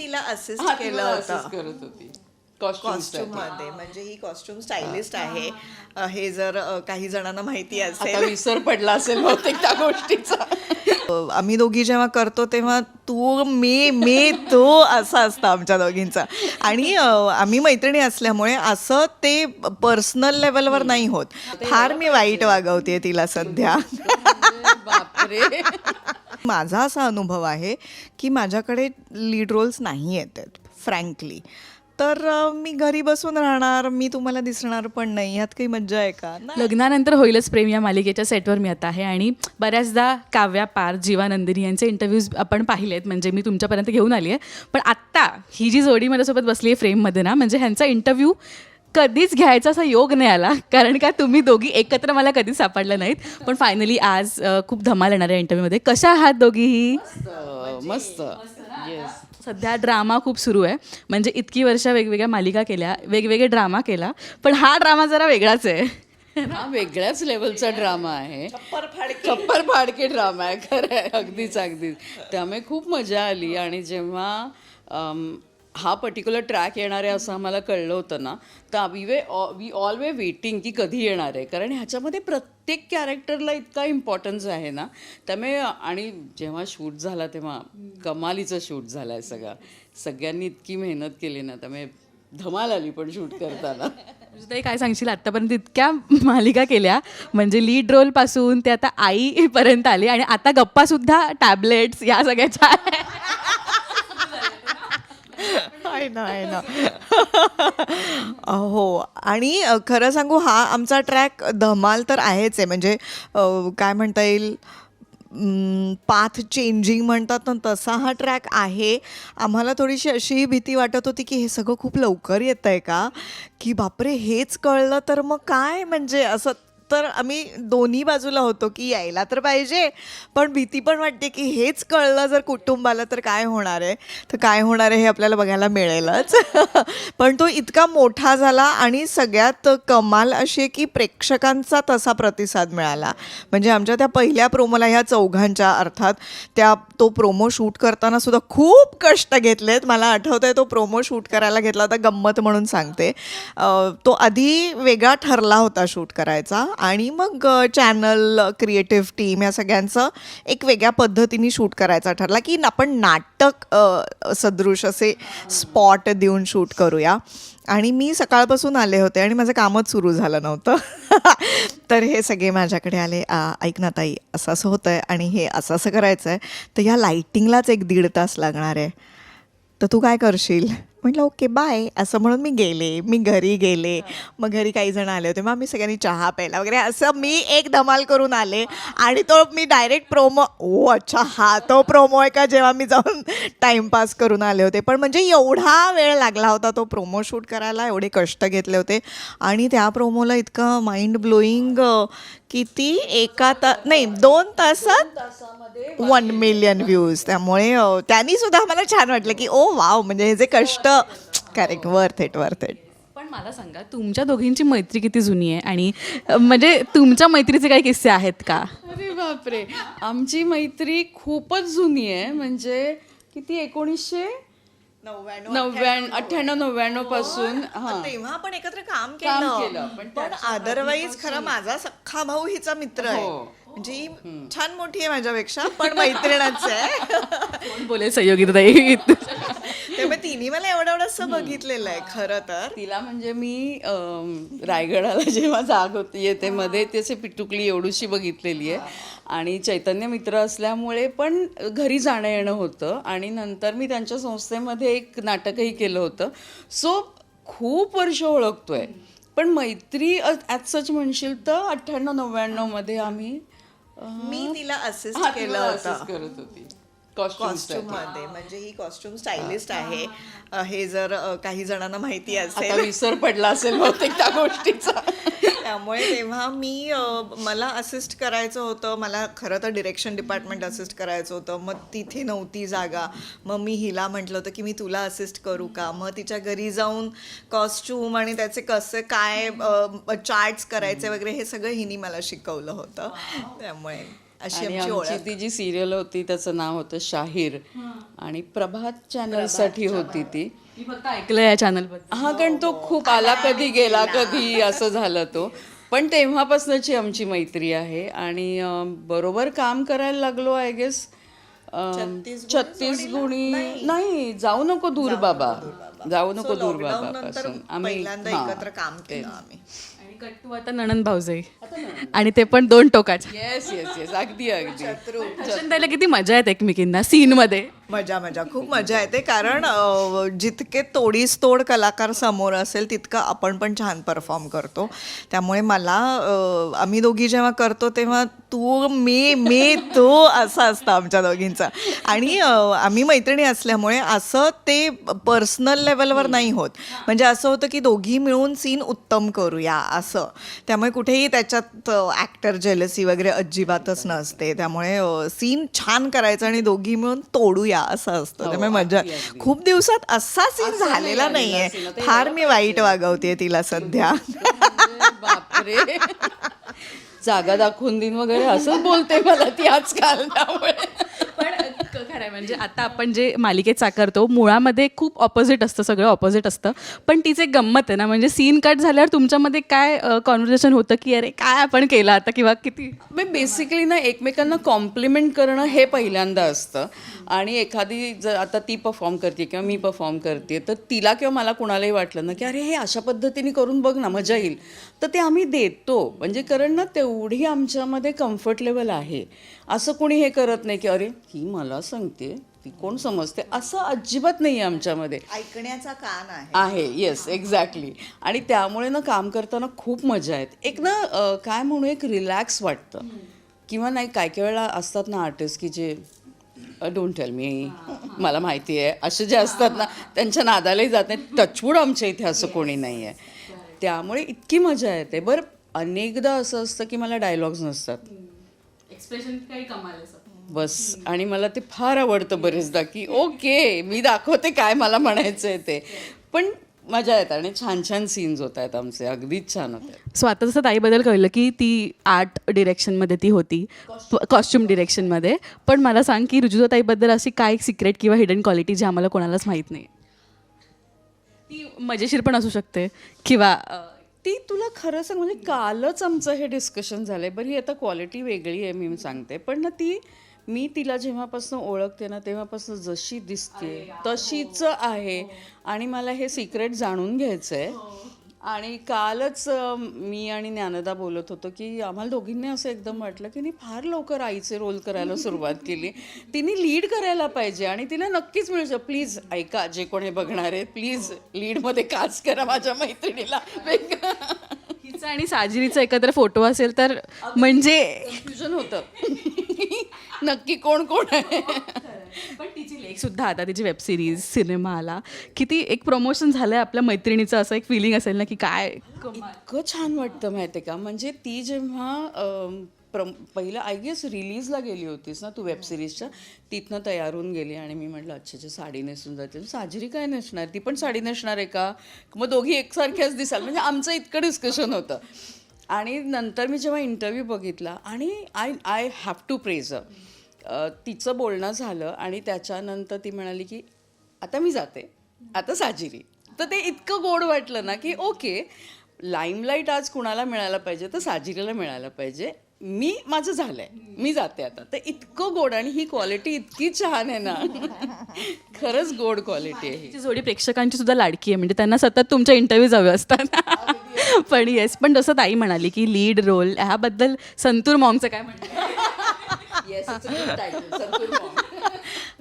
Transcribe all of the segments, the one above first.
तिला असिस्ट हा, केलं होतं. करत होती. कॉस्ट्युम कॉस्ट्युममध्ये म्हणजे ही कॉस्ट्युम स्टायलिस्ट आहे. अ, हे जर अ, काही जणांना माहिती आता असेल विसर पडला असेल बहुतेक त्या गोष्टीचा. आम्ही दोघी जेव्हा करतो तेव्हा तू मी मी तू असं असतं आमच्या दोघींचं. आणि अ, आम्ही मैत्रिणी असल्यामुळे असं ते पर्सनल लेवलवर नाही होत. फार मी वाईट वागवते तिला सध्या. बापरे. माझा असा अनुभव आहे की माझ्याकडे लीड रोल्स नाही येत फ्रँकली. तर मी घरी बसून राहणार मी तुम्हाला दिसणार पण नाही ह्यात काही मज्जा आहे का? लग्नानंतर होईलच प्रेम या मालिकेच्या सेटवर मी आता आहे आणि बऱ्याचदा काव्या पार जीवानंदिनी यांचे इंटरव्ह्यूज आपण पाहिलेत म्हणजे मी तुमच्यापर्यंत घेऊन आली आहे. पण आत्ता ही जी जोडी माझ्यासोबत बसली आहे फ्रेममध्ये ना म्हणजे ह्यांचा इंटरव्ह्यू कधीच घ्यायचा असा योग नाही आला. कारण का तुम्ही दोघी एकत्र मला कधीच सापडल्या नाहीत. पण फायनली आज अ, खूप धमाल येणार आहे इंटरव्ह्यूमध्ये कशा आहात दोघीही मस्त येस सध्या ड्रामा खूप सुरू आहे. म्हणजे इतकी वर्ष वेगवेगळ्या मालिका केल्या वेगवेगळे ड्रामा केला. पण हा ड्रामा जरा वेगळाच आहे. हा वेगळ्याच लेवलचा ड्रामा आहे. छप्पर फाडके. ड्रामा आहे. खरं आहे. अगदीच अगदीच. त्यामुळे खूप मजा आली आणि जेव्हा अम, हा पर्टिक्युलर ट्रॅक येणार आहे असं आम्हाला कळलं होतं ना. तर we were we all were waiting की कधी येणार आहे. कारण ह्याच्यामध्ये प्रत्येक कॅरेक्टरला इतका इम्पॉर्टन्स आहे ना. त्यामुळे आणि जेव्हा शूट झाला तेव्हा कमालीचं शूट झालं आहे सगळा. सगळ्यांनी इतकी मेहनत केली ना त्यामुळे धमाल आली पण शूट करताना. ताई काय सांगशील? आत्तापर्यंत इतक्या मालिका केल्या. म्हणजे लीड रोलपासून ते आता आईपर्यंत आली. आणि आता गप्पासुद्धा टॅबलेट्स या सगळ्याच्या. आहे. ना आहे ना हो आणि खरं सांगू हा आमचा ट्रॅक धमाल तर आहेच आहे. म्हणजे काय म्हणता येईल पाथ चेंजिंग म्हणतात ना तसा हा ट्रॅक आहे. आम्हाला थोडीशी अशीही भीती वाटत होती की हे सगळं खूप लवकर येत आहे का? की बापरे हेच कळलं तर मग काय? म्हणजे असं तर आम्ही दोन्ही बाजूला होतो की यायला तर पाहिजे पण भीती पण वाटते की हेच कळलं जर कुटुंबाला तर काय होणार आहे? तर काय होणार आहे हे आपल्याला बघायला मिळेलच. पण तो इतका मोठा झाला आणि सगळ्यात कमाल अशी आहे की प्रेक्षकांचा तसा प्रतिसाद मिळाला. म्हणजे आमच्या त्या पहिल्या प्रोमोला ह्या चौघांच्या अर्थात त्या तो प्रोमो शूट करताना सुद्धा खूप कष्ट घेतलेत. मला आठवतं आहे तो प्रोमो शूट करायला घेतला होता गंमत म्हणून सांगते. तो आधी वेगळा ठरला होता शूट करायचा आणि मग चॅनल क्रिएटिव्ह टीम या सगळ्यांचं एक वेगळ्या पद्धतीने शूट करायचा ठरला की आपण नाटक सदृश असे स्पॉट देऊन शूट करूया. आणि मी सकाळपासून आले होते आणि माझं कामच सुरू झालं नव्हतं. तर हे सगळे माझ्याकडे आले. "आ, ऐक ना ताई असं असं होतं आहे आणि हे असं असं करायचं आहे तर ह्या लाईटिंगलाच एक दीड तास लागणार आहे. तर तू काय करशील? म्हटलं ओके बाय. असं म्हणून मी गेले. मी घरी गेले. मग घरी काही जण आले होते. मग आम्ही सगळ्यांनी चहा प्यायला वगैरे असं मी एक धमाल करून आले. आणि तो मी डायरेक्ट प्रोमो ओ अच्छा हा तो प्रोमो आहे का? जेव्हा मी जाऊन टाईमपास करून आले होते. पण म्हणजे एवढा वेळ लागला होता तो प्रोमो शूट करायला. एवढे कष्ट घेतले होते. आणि त्या प्रोमोला इतकं माइंड ब्लोईंग किती? एका ता नाही दोन तासात वन मिलियन व्ह्यूज त्यामुळे अ, त्यांनी सुद्धा आम्हाला छान वाटलं की ओ वाव म्हणजे हे जे कष्ट correct worth it worth it पण मला सांगा तुमच्या दोघींची मैत्री किती जुनी आहे? आणि अ, म्हणजे तुमच्या मैत्रीचे काही किस्से आहेत का? अरे बापरे! आमची मैत्री खूपच जुनी आहे. म्हणजे किती? एकोणीसशे नव्याण्णव अठ्ठ्याण्णव. नव्याण्णवपासून हा. तेव्हा आपण एकत्र काम केलं. पण अदरवाईज खरं माझा सख्खा भाऊ हिचा मित्र आहे. हो. म्हणजे ही छान मोठी आहे माझ्यापेक्षा पण मैत्रिणच आहे. कोण बोलेल तिने मला एवढं एवढंसं बघितलेलं आहे खरं तर. तिला म्हणजे मी अम, रायगडाला जेव्हा जाग होती येते मध्ये त्याचे पिटुकली एवढीशी बघितलेली आहे. आणि चैतन्य मित्र असल्यामुळे पण घरी जाणं येणं होतं आणि नंतर मी त्यांच्या संस्थेमध्ये एक नाटकही केलं होतं. सो खूप वर्ष ओळखतोय. पण मैत्री ॲज सच म्हणशील तर अठ्ठ्याण्णव नव्याण्णवमध्ये आम्ही अं, मी तिला असिस्ट हा, केलं मला होतं. assist करत होती. कॉस्ट्युममध्ये. म्हणजे ही कॉस्ट्युम स्टायलिस्ट आहे. हे जर काही जणांना माहिती असेल. विसर पडला असेल बहुतेक त्या गोष्टीचा. त्यामुळे तेव्हा मी मला असिस्ट करायचं होतं. मला खरं तर डिरेक्शन डिपार्टमेंट असिस्ट करायचं होतं. मग तिथे नव्हती जागा. मग मी हिला म्हटलं होतं की मी तुला असिस्ट करू का? मग तिच्या घरी जाऊन कॉस्ट्युम आणि त्याचे कसे काय चार्ट्स करायचे वगैरे हे सगळं हिनी मला शिकवलं होतं. त्यामुळे अशी आणि आमची आमची ती जी सिरियल होती त्याचं नाव होतं शाहीर. आणि प्रभात चॅनलसाठी होती ती. मी फक्त ऐकलं या चॅनलबद्दल हा कारण तो खूप आला. कधी गेला कधी असं झालं तो. पण तेव्हापासूनची आमची मैत्री आहे. आणि अं, बरोबर काम करायला लागलो आय गेस छत्तीस गुणी नाही. जाऊ नको दूर बाबा जाऊ नको दूर बाबा पासून आम्ही पहिल्यांदा हा. एकत्र काम केलं आम्ही. आणि कट्टू आता नणन भाऊजाई. आणि ते पण दोन टोकाचे येस येस येस अगदी अगदी. द्यायला किती मजा येते एकमेकींना सीन मध्ये. मजा मजा. खूप मजा येते. कारण जितके तोडीस तोड कलाकार समोर असेल तितकं आपण पण छान परफॉर्म करतो. त्यामुळे मला आम्ही दोघी जेव्हा करतो तेव्हा तू मी मी तो असं असतं आमच्या दोघींचा. आणि आम्ही मैत्रिणी असल्यामुळे असं ते पर्सनल लेवलवर नाही होत. म्हणजे असं होतं की दोघी मिळून सीन उत्तम करूया असं. त्यामुळे कुठेही त्याच्यात ॲक्टर जेलसी वगैरे अजिबातच नसते. त्यामुळे सीन छान करायचं आणि दोघी मिळून तोडूया. असं असतं. त्यामुळे मजा खूप दिवसात असा सीन झालेला नाहीये. फार मी वाईट वागवते तिला सध्या. बापरे. जागा दाखवून देईन वगैरे असंच बोलते मला ती आजकाल त्यामुळे. म्हणजे आता आपण जे मालिकेत साकारतो मुळामध्ये खूप ऑपोजिट असतं सगळं ऑपोजिट असतं. पण तिचे गंमत आहे ना म्हणजे सीन कट झाल्यावर तुमच्यामध्ये काय कॉन्व्हर्सेशन होतं की अरे काय आपण केलं आता? किंवा किती? मी बेसिकली ना एकमेकांना कॉम्प्लिमेंट करणं हे पहिल्यांदा असतं. आणि एखादी जर आता ती परफॉर्म करते किंवा मी परफॉर्म करते तर तिला किंवा मला कुणालाही वाटलं ना की अरे हे अशा पद्धतीने करून बघ ना मजा येईल. तर ते आम्ही देतो. म्हणजे कारण ना तेवढी आमच्यामध्ये कम्फर्ट लेवल आहे. असं कोणी हे करत नाही की अरे ही मला सांगते ती कोण समजते? असं अजिबात नाही आहे आमच्यामध्ये. ऐकण्याचा कान आहे. आहे येस एक्झॅक्टली आणि त्यामुळे ना काम करताना खूप मजा येते. एक ना अं, काय म्हणू एक रिलॅक्स वाटतं. किंवा नाही काय काय वेळेला असतात ना आर्टिस्ट की जे डोंट टेल मी मला माहिती आहे. असे जे असतात ना त्यांच्या नादालाही जात नाही टचवूड आमच्या इथे असं कोणी नाही आहे त्यामुळे इतकी मजा येते. बरं अनेकदा असं असतं की मला डायलॉग्स नसतात. एक्सप्रेशन काही कमाल बस. आणि मला ते फार आवडतं बरेचदा की ओके मी दाखवते काय मला म्हणायचं आहे ते. पण मजा येते आणि छान छान सीन्स होत आहेत आमचे. अगदीच छान होत आहेत. सो आता जसं ताईबद्दल कळलं की ती आर्ट डिरेक्शनमध्ये ती होती. कॉस्ट्युम डिरेक्शनमध्ये. पण मला सांग की ताईबद्दल अशी काय सिक्रेट किंवा हिडन क्वालिटी जी आम्हाला कोणालाच माहीत नाही? ती मजेशीर पण असू शकते. किंवा ती तुला खरं सांग म्हणजे कालच आमचं हे डिस्कशन झालंय. बरं ही आता क्वालिटी वेगळी आहे मी सांगते. पण ना ती मी तिला जेव्हापासून ओळखते ना तेव्हापासून जशी दिसते तशीच आहे. आणि मला हे सिक्रेट जाणून घ्यायचं आहे आणि कालच मी आणि ज्ञानदा बोलत होतो की आम्हाला दोघींनी असं एकदम वाटलं की नी फार लवकर आईचे रोल करायला सुरुवात केली. तिने लीड करायला पाहिजे आणि तिला नक्कीच मिळू शकतं प्लीज ऐका जे कोण हे बघणार आहे प्लीज लीडमध्ये काच करा माझ्या मैत्रिणीला. हिचं आणि साजिरीचा एकत्र फोटो असेल तर म्हणजे कन्फ्युजन होतं. नक्की कोण कोण आहे? पण तिची लेख सुद्धा आता तिची वेब सिरीज सिनेमा आला किती एक प्रमोशन झालंय आपल्या मैत्रिणीचं असं एक फिलिंग असेल ना की काय इतकं छान वाटतं माहिती आहे का? म्हणजे ती जेव्हा अम, प्रम पहिलं आय गेस रिलीजला गेली होतीस ना तू वेब सिरीजच्या तिथनं तयार होऊन गेली आणि मी म्हटलं अच्छा अच्छा साडी नेसून जाते. साजरी काय नेसणार? ती पण साडी नेसणार आहे का? मग दोघी एकसारख्याच दिसाल. म्हणजे आमचं इतकं डिस्कशन होतं. आणि नंतर मी जेव्हा इंटरव्ह्यू बघितला आणि I I have to praise तिचं बोलणं झालं आणि त्याच्यानंतर ती म्हणाली की आता मी जाते. आता साजिरी. तर ते इतकं गोड वाटलं ना की ओके लाईमलाईट आज कुणाला मिळायला पाहिजे तर साजिरीला मिळायला पाहिजे. मी माझं झालंय. मी जाते आता. तर इतकं गोड आणि ही क्वालिटी इतकी छान आहे ना. खरंच गोड क्वालिटी आहे ही. जोडी प्रेक्षकांची सुद्धा लाडकी आहे. म्हणजे त्यांना सतत तुमच्या इंटरव्ह्यूज हवे असतात. पण येस पण जसं ताई म्हणाली की लीड रोल ह्याबद्दल संतूर मॉमचं काय म्हणणं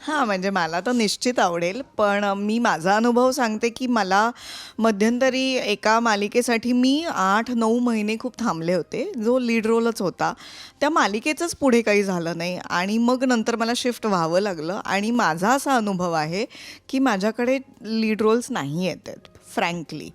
हां म्हणजे मला तर निश्चित आवडेल पण मी माझा अनुभव सांगते की मला मध्यंतरी एका मालिकेसाठी मी आठ नऊ महिने खूप थांबले होते जो लीड रोलच होता. त्या मालिकेचंच पुढे काही झालं नाही आणि मग नंतर मला शिफ्ट व्हावं लागलं आणि माझा असा अनुभव आहे की माझ्याकडे लीड रोल्स नाही येत आहेत फ्रँकली.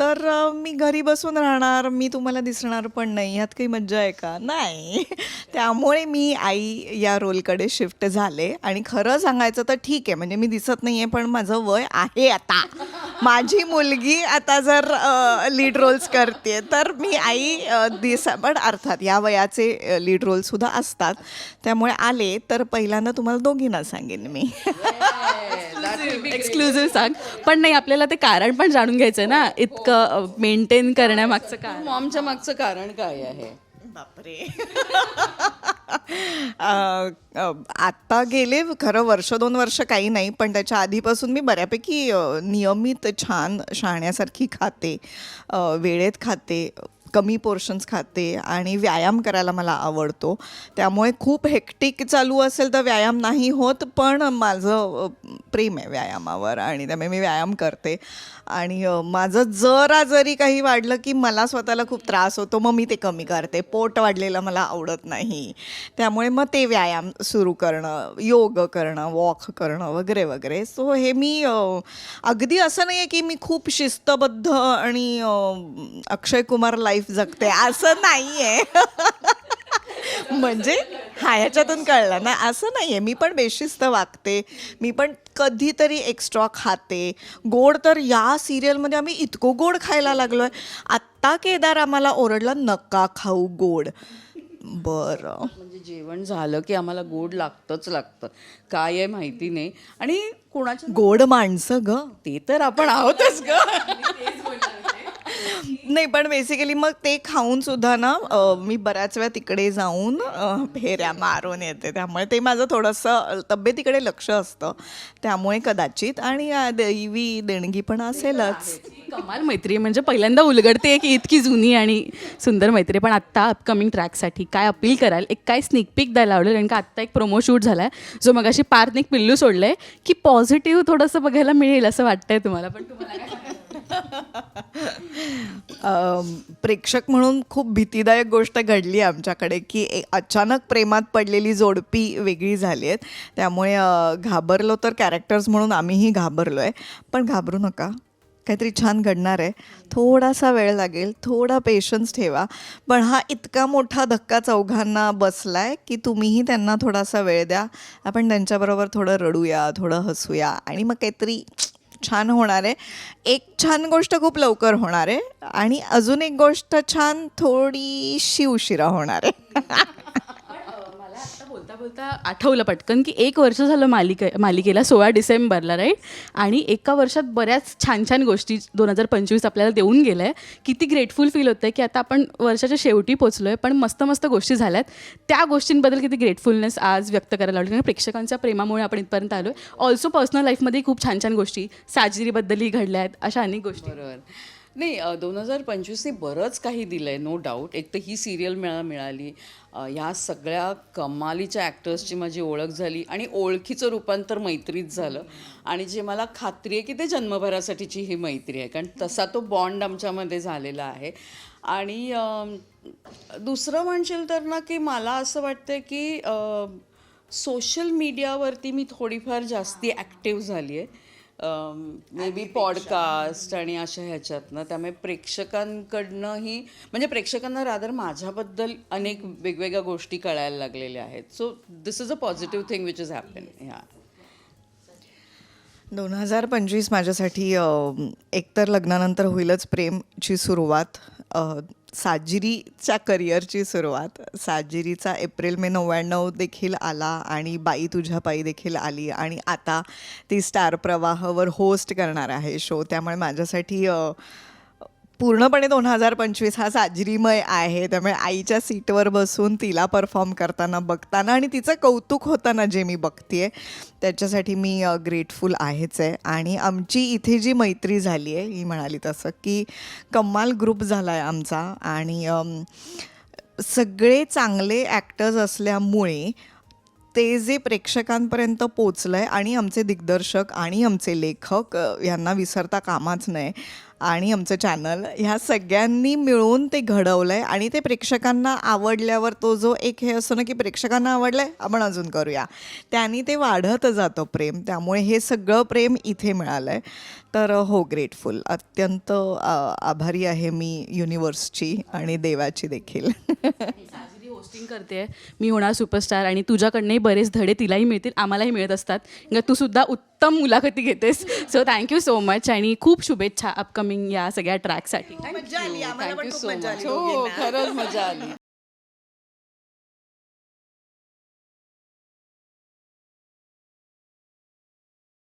तर मी घरी बसून राहणार मी तुम्हाला दिसणार पण नाही ह्यात काही मज्जा आहे का? नाही. त्यामुळे मी आई या रोलकडे शिफ्ट झाले आणि खरं सांगायचं तर ठीक आहे म्हणजे मी दिसत नाही आहे पण माझं वय आहे आता. माझी मुलगी आता जर लीड रोल्स करते तर मी आई दिस दिसा पण अर्थात या वयाचे लीड रोलसुद्धा असतात. त्यामुळे आले तर पहिल्यांदा तुम्हाला दोघींना सांगेन मी. एक्सक्लुझिव्ह सांग पण नाही आपल्याला ते कारण पण जाणून घ्यायचं ना. इतकं मेंटेन करण्यामागचं कारण. मॉमच्या मागचं कारण काय आहे? बापरे. आत्ता गेले खरं वर्ष दोन वर्ष काही नाही पण त्याच्या आधीपासून मी बऱ्यापैकी नियमित छान शाण्यासारखी खाते वेळेत खाते. कमी पोर्शन्स खाते आणि व्यायाम करायला मला आवडतो. त्यामुळे खूप हेक्टिक चालू असेल तर व्यायाम नाही होत पण माझं प्रेम आहे व्यायामावर आणि त्यामुळे मी व्यायाम करते. आणि माझं जरा जरी काही वाढलं की मला स्वतःला खूप त्रास होतो मग मी ते कमी करते. पोट वाढलेलं मला आवडत नाही. त्यामुळे मग ते व्यायाम सुरू करणं योग करणं वॉक करणं वगैरे वगैरे. सो हे मी अगदी असं नाही आहे की मी खूप शिस्तबद्ध आणि अक्षय कुमार लाईफ जगते. असं नाही आहे म्हणजे हा ह्याच्यातून कळलं ना असं नाही आहे मी पण बेशिस्त वागते. मी पण कधीतरी एक्स्ट्रा खाते. गोड तर या सिरियलमध्ये आम्ही इतकं गोड खायला लागलो आहे आत्ता केदार आम्हाला ओरडला नका खाऊ गोड. बरं. म्हणजे जेवण झालं की आम्हाला गोड लागतंच लागतं. काय आहे माहिती नाही. आणि कोणाच्या गोड माणसं ग. ते तर आपण आहोतच ग. नाही पण बेसिकली मग ते खाऊन सुद्धा ना मी बऱ्याच वेळा तिकडे जाऊन फेऱ्या मारून येते. त्यामुळे ते माझं थोडंसं तब्येतीकडे लक्ष असतं. त्यामुळे कदाचित. आणि दैवी देणगी पण असेलच. कमाल मैत्री म्हणजे पहिल्यांदा उलगडते की इतकी जुनी आणि सुंदर मैत्री. पण आत्ता अपकमिंग ट्रॅकसाठी काय अपील कराल? एक काय स्निक पिक द्यायला आवडेल? कारण का आत्ता एक प्रोमो शूट झाला आहे जो मगाशी पार्थ एक पिल्लू सोडलं आहे की पॉझिटिव्ह थोडंसं बघायला मिळेल असं वाटतंय तुम्हाला. पण तुम्हाला प्रेक्षक म्हणून खूप भीतीदायक गोष्ट घडली आमच्याकडे की अचानक प्रेमात पडलेली जोडपी वेगळी झाली आहेत. त्यामुळे घाबरलो तर कॅरेक्टर्स म्हणून आम्हीही घाबरलो आहे पण घाबरू नका. काहीतरी छान घडणार आहे. थोडासा वेळ लागेल. थोडा पेशन्स ठेवा. पण हा इतका मोठा धक्का चौघांना बसला आहे की तुम्हीही त्यांना थोडासा वेळ द्या. आपण त्यांच्याबरोबर थोडं रडूया थोडं हसूया आणि मग काहीतरी छान होणार आहे. एक छान गोष्ट खूप लवकर होणार आहे आणि अजून एक गोष्ट छान थोडीशी उशिरा होणार आहे. बोलता बोलता आठवलं पटकन की एक वर्ष झालं मालिके मालिकेला सोळा डिसेंबरला राईट आणि एका वर्षात बऱ्याच छान छान गोष्टी दोन हजार पंचवीस आपल्याला देऊन गेलं आहे किती ग्रेटफुल फील होतं की आता आपण वर्षाच्या शेवटी पोचलो आहे पण मस्त मस्त गोष्टी झाल्यात. त्या गोष्टींबद्दल किती ग्रेटफुलनेस आज व्यक्त करायला आवडेल. कारण प्रेक्षकांच्या प्रेमामुळे आपण इथपर्यंत आलो आहे ऑल्सो पर्सनल लाईफमध्ये खूप छान छान गोष्टी साजरीबद्दलही घडल्या आहेत अशा अनेक गोष्टी. बरोबर. नाही दोन हजार पंचवीसने बरंच काही दिलं आहे नो डाऊट एक तर ही सिरियल मिळा मिळाली. ह्या सगळ्या कमालीच्या ॲक्टर्सची माझी ओळख झाली आणि ओळखीचं रूपांतर मैत्रीत झालं. आणि जे मला खात्री आहे की ते जन्मभरासाठीची ही मैत्री आहे कारण तसा तो बॉन्ड आमच्यामध्ये झालेला आहे. आणि दुसरं म्हणशील तर ना की मला असं वाटतं की सोशल मीडियावरती मी थोडीफार जास्ती ॲक्टिव्ह झाली आहे मे बी पॉडकास्ट आणि अशा ह्याच्यातनं. त्यामुळे प्रेक्षकांकडनंही म्हणजे प्रेक्षकांना रादर माझ्याबद्दल अनेक वेगवेगळ्या गोष्टी कळायला लागलेल्या आहेत. So this is a positive thing which is happen ह्या दोन हजार पंचवीस माझ्यासाठी एकतर लग्नानंतर होईलच प्रेमची सुरुवात. साजिरीच्या करिअरची सुरुवात. साजिरीचा एप्रिल मे नव्याण्णव देखील आला आणि बाई तुझ्या पायी देखील आली आणि आता ती स्टार प्रवाहवर होस्ट करणार आहे. शो त्यामुळे माझ्यासाठी पूर्णपणे दोन हजार पंचवीस हा साजरीमय आहे. त्यामुळे आईच्या सीटवर बसून तिला परफॉर्म करताना बघताना आणि तिचं कौतुक होताना जे मी बघते त्याच्यासाठी मी ग्रेटफुल आहेच आहे. आणि आमची इथे जी मैत्री झाली आहे ही म्हणाली तसं की कमाल ग्रुप झाला आहे आमचा. आणि सगळे चांगले ॲक्टर्स असल्यामुळे ते जे प्रेक्षकांपर्यंत पोचलं आहे आणि आमचे दिग्दर्शक आणि आमचे लेखक यांना विसरता कामाच नाही. आणि आमचं चॅनल ह्या सगळ्यांनी मिळून ते घडवलं आहे आणि ते प्रेक्षकांना आवडल्यावर तो जो एक हे असतो ना की प्रेक्षकांना आवडलं आहे आपण अजून करूया. त्यांनी ते वाढत जातं प्रेम त्यामुळे हे सगळं प्रेम इथे मिळालं आहे तर हो ग्रेटफुल अत्यंत आभारी आहे मी युनिवर्सची आणि देवाची देखील. होस्टिंग करते मी होणार सुपरस्टार आणि तुझ्याकडनंही बरेच धडे तिलाही मिळतील आम्हालाही मिळत असतात. तू सुद्धा उत्तम मुलाखती घेतेस. So thank you so much आणि खूप शुभेच्छा अपकमिंग या सगळ्या ट्रॅकसाठी थँक्यू खूप सो मच आली. हो. खरंच मजा आली.